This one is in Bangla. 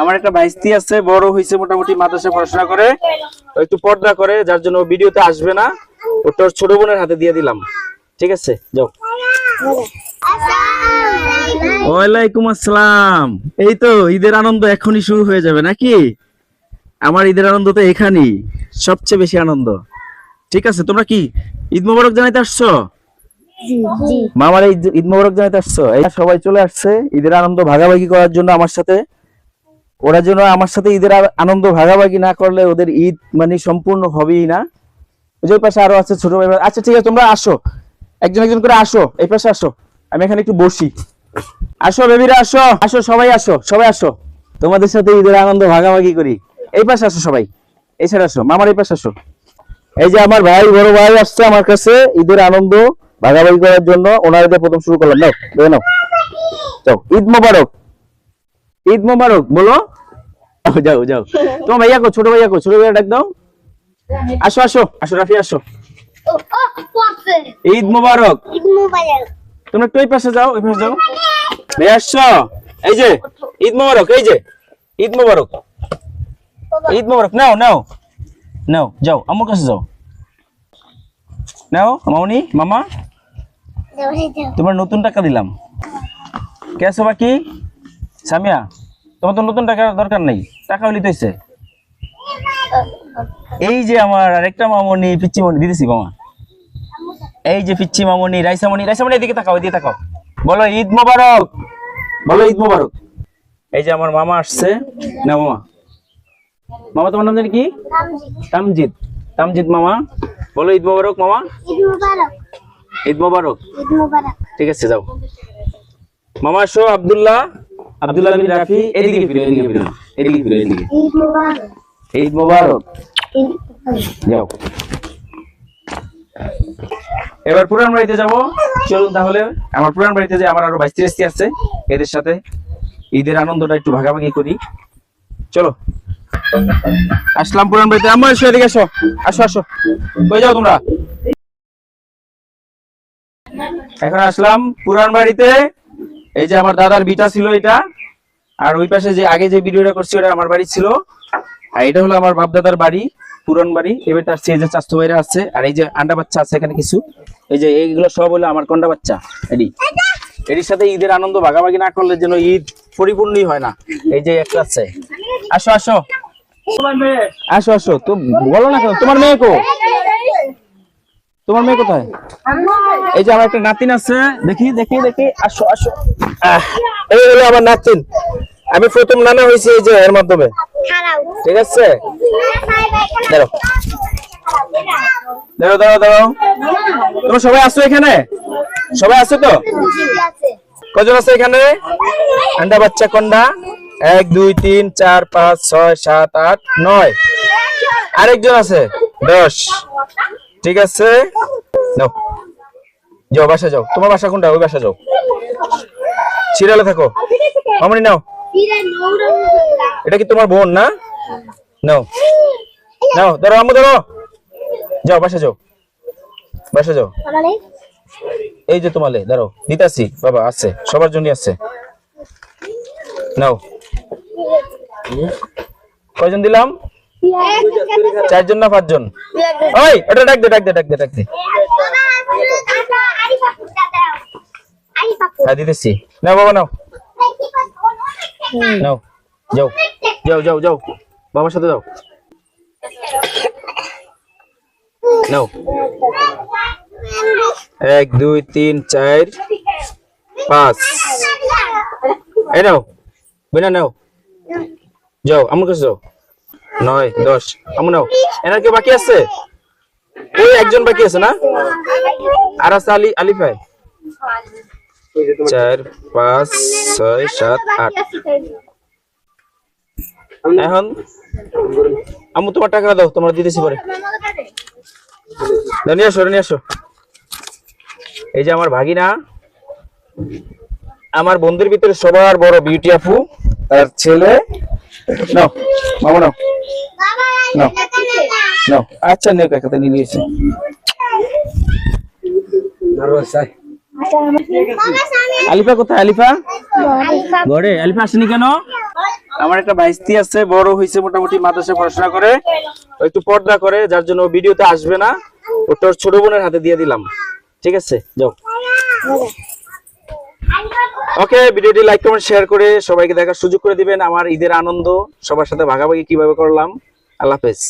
আমার একটা ভাইস্তি আছে বড় হয়েছে মোটামুটি মাদ্রাসা পড়াশোনা করে। একটু পর্দা করে যার জন্য ভিডিওতে আসবে না। ওটা ছোট বোনের হাতে দিয়ে দিলাম। ঠিক আছে? যাও। ওয়ালাইকুম আসসালাম। এই তো ঈদের আনন্দ এখনই শুরু হয়ে যাবে নাকি? আমার ঈদের আনন্দ তো এখানেই সবচেয়ে বেশি আনন্দ। ঠিক আছে তোমরা কি ঈদ মোবারক জানাইতে আসছো? মামার ঈদ ঈদ মোবারক জানাইতে আসছো? এই সবাই চলে আসছে ঈদের আনন্দ ভাগাভাগি করার জন্য আমার সাথে। ওরা যেন আমার সাথে ঈদের আনন্দ ভাগাভাগি না করলে ওদের ঈদ মানে সম্পূর্ণ হবেই না। ওই পাশে আরও আছে ছোট ভাই আচ্ছা ঠিক আছে, তোমরা আসো। একজন একজন করে আসো। এই পাশে আসো। আমি এখানে একটু বসি। আসো, বেবিরা, আসো। আসো, সবাই আসো সবাই আসো। তোমাদের সাথে ঈদের আনন্দ ভাগাভাগি করি। এই পাশে আসো সবাই। এই সাইড আসো। মামার এই পাশে আসো। এই যে আমার ভাই, বড় ভাই আসছে আমার কাছে ঈদের আনন্দ ভাগাভাগি করার জন্য। ওনার প্রথম শুরু করলাম। নাও নাও। ঈদ মোবারক। ঈদ মোবারক, বলো। যাও, যাও তোমার ভাইয়া কো ছোট ভাইয়া কো ছোট ভাইয়া ডাক দাও আসো আসো আসো রাফি আসো। ঈদ মোবারক। তোমরা একটু এই পাশে যাও এই পাশে যাও। ভাইয়া আসছো? এই যে ঈদ মোবারক এই যে ঈদ মোবারক। ঈদ মোবারক নাও নাও। নাও যাও আমার কাছে যাও। নাও মামনি মামা। তোমার নতুন টাকা দিলাম। কে আছো বাকি? সামিয়া? তোমার তো নতুন টাকার দরকার নেই টাকা হইলে তো হইছে। এই যে আমার আরেকটা মামনি পিচ্ছি মনি দিতেছি মামা। এই যে পিচ্ছি মামনি রাইসামণি রাইসামণি এদিকে তাকাও এদিকে তাকাও। বলো ঈদ মোবারক। বলো ঈদ মোবারক। এই যে আমার মামা আসছে। না মামা। মামা তোমার নাম জানি কি? তামজিদ তামজিদ মামা। বলো ঈদ মোবারক মামা। ঈদ মোবারক। ঈদ মোবারক। ঠিক আছে যাও। মামা আসো আব্দুল্লাহ। আব্দুল্লাহ বিন রাফি এদিকে ফিরো এদিকে ফিরো এদিকে ফিরো এদিকে ঈদ মোবারক। যাও। এবার পুরান বাড়িতে যাব। চলুন তাহলে আমার পুরান বাড়িতে যে আমার আরও বাইশ তিরিশটি আছে এদের সাথে ঈদের আনন্দটা একটু ভাগাভাগি করি। চলো। আসলাম পুরান বাড়িতে। আমার এসো এদিকে আসো আসো আসো। কই যাও তোমরা? এখন আসলাম পুরান বাড়িতে। এই যে আমার দাদার বিটা ছিল এটা আর ওই পাশে যে আগে যে ভিডিওটা করছি ওটা আমার বাড়ি ছিল। আর এটা হলো আমার বাপ দাদার বাড়ি পুরান বাড়ি। এবার আসছে এই যে চাস্তু বাইরে আছে আর এই যে আন্ডা বাচ্চা আছে এখানে কিছু। এই যে এইগুলো সব হলো আমার কন্ডা বাচ্চা এডি এটির সাথে ঈদের আনন্দ ভাগাভাগি না করলে যেন ঈদ পরিপূর্ণই হয় না। এই যে একটা আছে। আসো আসো। আসো আসো। তো বলো না কেন তোমার মেয়ে কো? তোমার মেয়ে কোথায়? এই যে আমার একটা নাতিন আছে। দেখি দেখি দেখি। আসো আসো। এই হলো আমার নাতিন। আমি প্রথম নানা হয়েছি এই যে এর মাধ্যমে। ঠিক আছে? দাঁড়াও দাঁড়াও দাঁড়াও দাঁড়াও তোমরা সবাই আছো এখানে? সবাই আছো তো? কজন আছে এখানে? আন্ডা বাচ্চা কন্ডা? এক, দুই, তিন, চার, পাঁচ, ছয়, সাত, আট, নয়। আরেকজন আছে? দশ। ঠিক আছে? নাও। যাও, বাসা যাও। তোমার বাসা কোনটা? ওই বাসা যাও। সিরিয়ালে থাকো। মামনি, নাও। এটা কি তোমার বোন না? নাও। নাও, ধরো, আম্মু, ধরো। যাও, বাসা যাও। বাসা যাও। এই যে তোমালে, ধরো। দিতাছি, বাবা, আছে। সবার জন্য আছে। নাও। কয়জন দিলাম? চারজন না পাঁচজন? ওই, ওটা ডাক দে ডাক দে ডাক দে ডাক দে। হ্যাঁ দিতেছি। নাও, বাবা, নাও। নাও, যাও। যাও যাও যাও। বাবার সাথে যাও। নাও। এক, দুই, তিন, চার, পাঁচ। এই নাও, বিনা নাও। যাও, আমার কাছে যাও। নয়, দশ। নাও। এনার কেউ বাকি আছে? ওই একজন বাকি আছে না? আর আছে আলি আলিফায় চার, পাঁচ, ছয়, সাত, আট। এখন? তোমার টাকা দাও, তোমার দিতেছি পরে। নিয়ে আসো নিয়ে আসো। এই যে আমার ভাগিনা, আমার বন্ধুর ভিতরে সবার বড় বিউটি আপু, তার ছেলে নাও মামা নাও। নাও। নাও। আচ্ছা নেও কাকাতে নিয়ে নিয়েছি। আলিফা কোথায়? আলিফা? ঘরে। আলিফা আসেনি কেন? আমার একটা ভাইস্তি আছে বড় হয়েছে মোটামুটি মাদ্রাসায় পড়াশোনা করে। একটু পর্দা করে যার জন্য ভিডিওতে আসবে না। ও তোর ছোট বোনের হাতে দিয়ে দিলাম। ঠিক আছে? যাও। ওকে, ভিডিওটি লাইক কমেন্ট শেয়ার করে সবাইকে দেখার সুযোগ করে দিবেন। আমার ঈদের আনন্দ, সবার সাথে ভাগাভাগি কীভাবে করলাম। আল্লাহ হাফেজ।